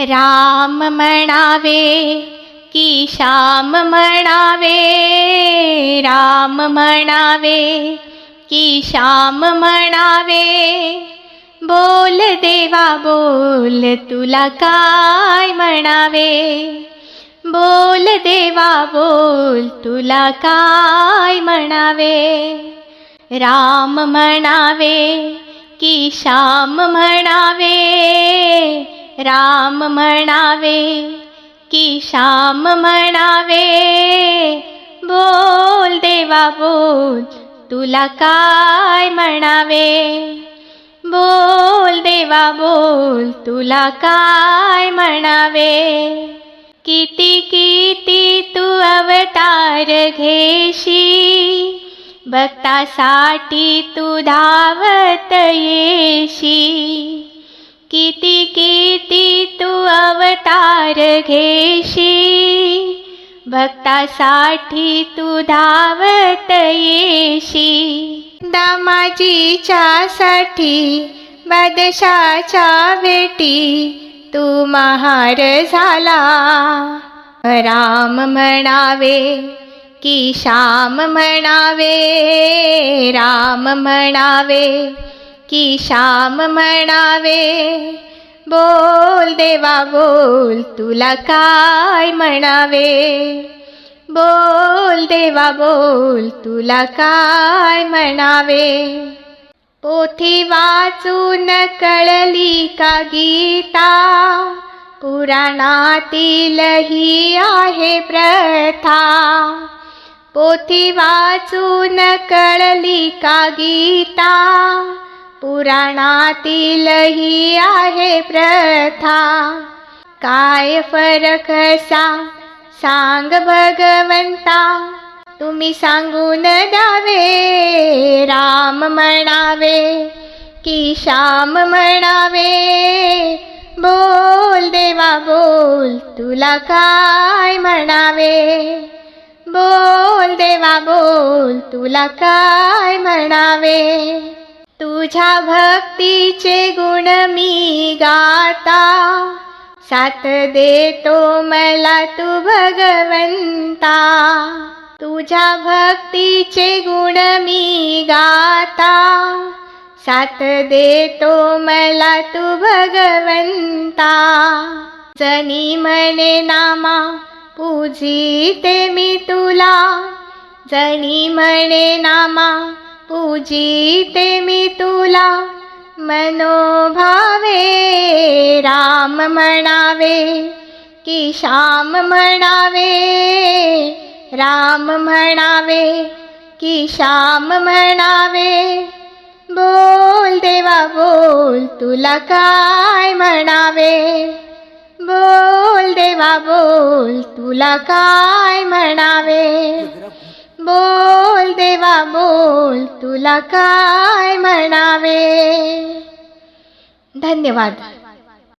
राम की श्याम राम की श्याम म्हणावे? बोल देवा बोल तुला काय म्हणावे? बोल म्हणावे राम की श्याम राम म्हणावे की श्याम म्हणावे. बोल देवा बोल तुला काय म्हणावे? बोल देवा बोल तुला काय म्हणावे? किती किती तू अवतार घेशी? भक्तासाठी तू धावत येशी. किती किती तू अवतार घेशी? भक्तासाठी तू धावत येशी. दामाजीच्या साठी बादशाच्या भेटी तू महार झाला. राम म्हणावे की श्याम म्हणावे राम म्हणावे की श्याम म्हणावे बोल देवा बोल तुला काय म्हणावे? बोल देवा बोल तुला काय म्हणावे? पोथी वाचून कळली का गीता? पुराणातील ही आहे प्रथा. पोथी वाचून कळली का गीता? पुराणातीलही आहे प्रथा. काय फरक असा? सांग भगवंता. तुम्ही सांगून द्यावे राम म्हणावे की श्याम म्हणावे. बोल देवा बोल तुला काय म्हणावे? बोल देवा बोल तुला काय म्हणावे? तुझ्या भक्तीचे गुण मी गाता. साथ देतो मला तू भगवंता. तुझ्या भक्तीचे गुण मी गाता. साथ देतो मला तू भगवंता. जनी म्हणे नामा पूजिते मी तुला. जनी म्हणे नामा पूजिते मी तुला मनोभावे राम म्हणावे की श्याम म्हणावे राम म्हणावे की श्याम म्हणावे. बोल देवा बोल तुला काय म्हणावे? बोल देवा बोल तुला काय म्हणावे? बोल देवा बोल तुला काय म्हणावे? धन्यवाद.